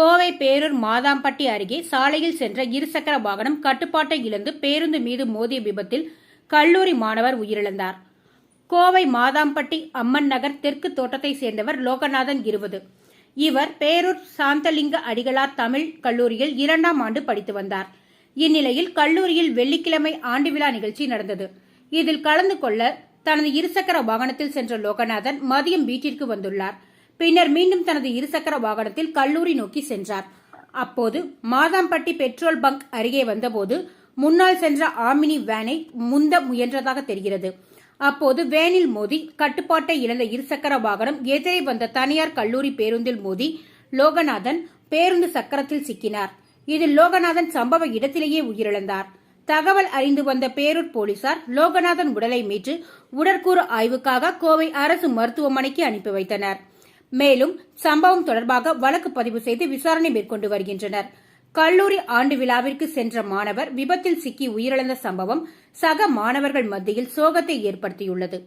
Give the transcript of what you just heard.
கோவை பேரூர் மாதாம்பட்டி அருகே சாலையில் சென்ற இருசக்கர வாகனம் கட்டுப்பாட்டை இழந்து பேருந்து மீது மோதிய விபத்தில் கல்லூரி மாணவர் உயிரிழந்தார். கோவை மாதாம்பட்டி அம்மன் நகர் தெற்கு தோட்டத்தை சேர்ந்தவர் லோகநாதன் இருபது. இவர் பேரூர் சாந்தலிங்க அடிகளார் தமிழ் கல்லூரியில் இரண்டாம் ஆண்டு படித்து வந்தார். இந்நிலையில் கல்லூரியில் வெள்ளிக்கிழமை ஆண்டு விழா நிகழ்ச்சி நடந்தது. இதில் கலந்து கொள்ள தனது இருசக்கர வாகனத்தில் சென்ற லோகநாதன் மதியம் வீட்டிற்கு வந்துள்ளார். பின்னர் மீண்டும் தனது இருசக்கர வாகனத்தில் கல்லூரி நோக்கி சென்றார். அப்போது மாதாம்பட்டி பெட்ரோல் பங்க் அருகே வந்தபோது முன்னால் சென்ற ஆமினி வேனை முந்த முயன்றதாக தெரிகிறது. அப்போது வேனில் மோதி கட்டுப்பாட்டை இழந்த இருசக்கர வாகனம் எதிரே வந்த தனியார் கல்லூரி பேருந்தில் மோதி லோகநாதன் பேருந்து சக்கரத்தில் சிக்கினார். இதில் லோகநாதன் சம்பவ இடத்திலேயே உயிரிழந்தார். தகவல் அறிந்து வந்த பேரூர் போலீசார் லோகநாதன் உடலை மீட்டு உடற்கூறு ஆய்வுக்காக கோவை அரசு மருத்துவமனைக்கு அனுப்பி வைத்தனர். மேலும் சம்பவம் தொடர்பாக வழக்கு பதிவு செய்து விசாரணை மேற்கொண்டு வருகின்றனர். கல்லூரி ஆண்டு விழாவிற்கு சென்ற மாணவர் விபத்தில் சிக்கி உயிரிழந்த சம்பவம் சக மாணவர்கள் மத்தியில் சோகத்தை ஏற்படுத்தியுள்ளது.